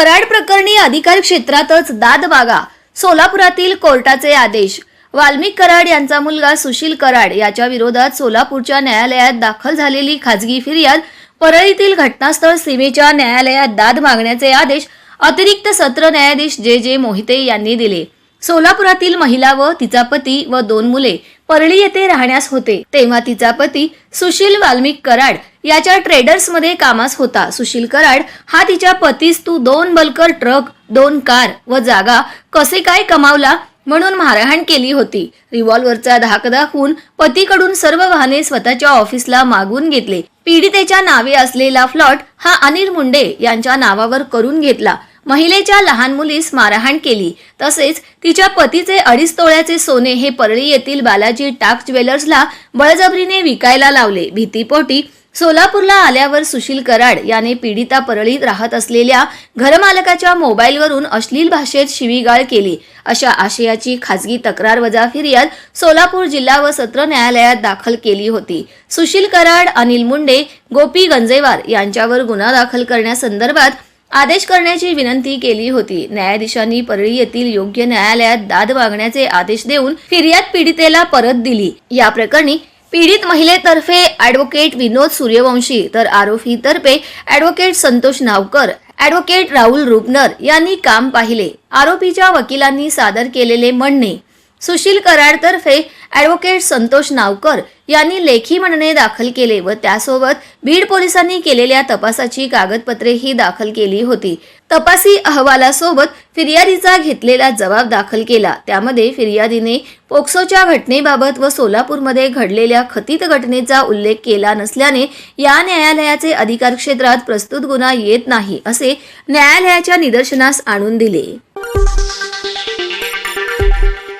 कराड प्रकरणी अधिकार क्षेत्रातच दाद मागा. सोलापुरातील कोर्टाचे आदेश. वाल्मिक कराड यांचा मुलगा सुशील कराड याच्या विरोधात सोलापूरच्या न्यायालयात दाखल झालेली खाजगी फिर्याद परळीतील घटनास्थळ सीमेच्या न्यायालयात दाद मागण्याचे आदेश अतिरिक्त सत्र न्यायाधीश जे जे मोहिते यांनी दिले. सोलापुरातील महिला व तिचा पती व दोन मुले परळी येथे राहण्यास होते. तेव्हा तिचा पती सुशील वाल्मिक कराड याच्या ट्रेडर्समध्ये कामास होता. सुशील कराड हा तिच्या पतीस तू दोन बलकर ट्रक दोन कार व जागा कसे काय कमावला? म्हणून मारहाण केली होती. रिव्हॉल्व्हरचा धाक दाखवून पतीकडून सर्व वाहने स्वतःच्या ऑफिसला मागून घेतले. पीडितेच्या नावे असलेला फ्लॉट हा अनिल मुंडे यांच्या नावावर करून घेतला. महिलेच्या लहान मुलीस मारहाण केली. तसेच तिच्या पतीचे अडीच तोळ्याचे सोने हे परळी येथील बालाजी टाक ज्वेलर्सला बळजबरीने विकायला लावले. भीतीपोटी सोलापूरला आल्यावर सुशील कराड याने पीडिता परळीत राहत असलेल्या घरमालकाच्या मोबाईलवरून अश्लील भाषेत शिवीगाळ केली. अशा आशयाची खासगी तक्रार वजा फिर्याद सोलापूर जिल्हा व सत्र न्यायालयात दाखल केली होती. सुशील कराड अनिल मुंडे गोपी गंजेवार यांच्यावर गुन्हा दाखल करण्यासंदर्भात आदेश करण्याची विनंती केली होती. न्यायाधीशांनी परळी येथील योग्य न्यायालयात दाद मागण्याचे आदेश देऊन फिर्याद पीडितेला परत दिली. या प्रकरणी पीडित महिलेतर्फे ॲडव्होकेट विनोद सूर्यवंशी तर आरोपीतर्फे ॲडव्होकेट संतोष नावकर ॲडव्होकेट राहुल रुपनर यांनी काम पाहिले. आरोपीच्या वकिलांनी सादर केलेले म्हणणे सुशील कराडतर्फे ॲडव्होकेट संतोष नावकर यांनी लेखी म्हणणे दाखल केले व त्यासोबत बीड पोलिसांनी केलेल्या तपासाची कागदपत्रेही दाखल केली होती. तपासी अहवालासोबत फिर्यादीचा घेतलेला जबाब दाखल केला. त्यामध्ये फिर्यादीने पोक्सोच्या घटनेबाबत व सोलापूरमध्ये घडलेल्या खतित घटनेचा उल्लेख केला नसल्याने या न्यायालयाचे अधिकार क्षेत्रात प्रस्तुत गुन्हा येत नाही असे न्यायालयाच्या निदर्शनास आणून दिले.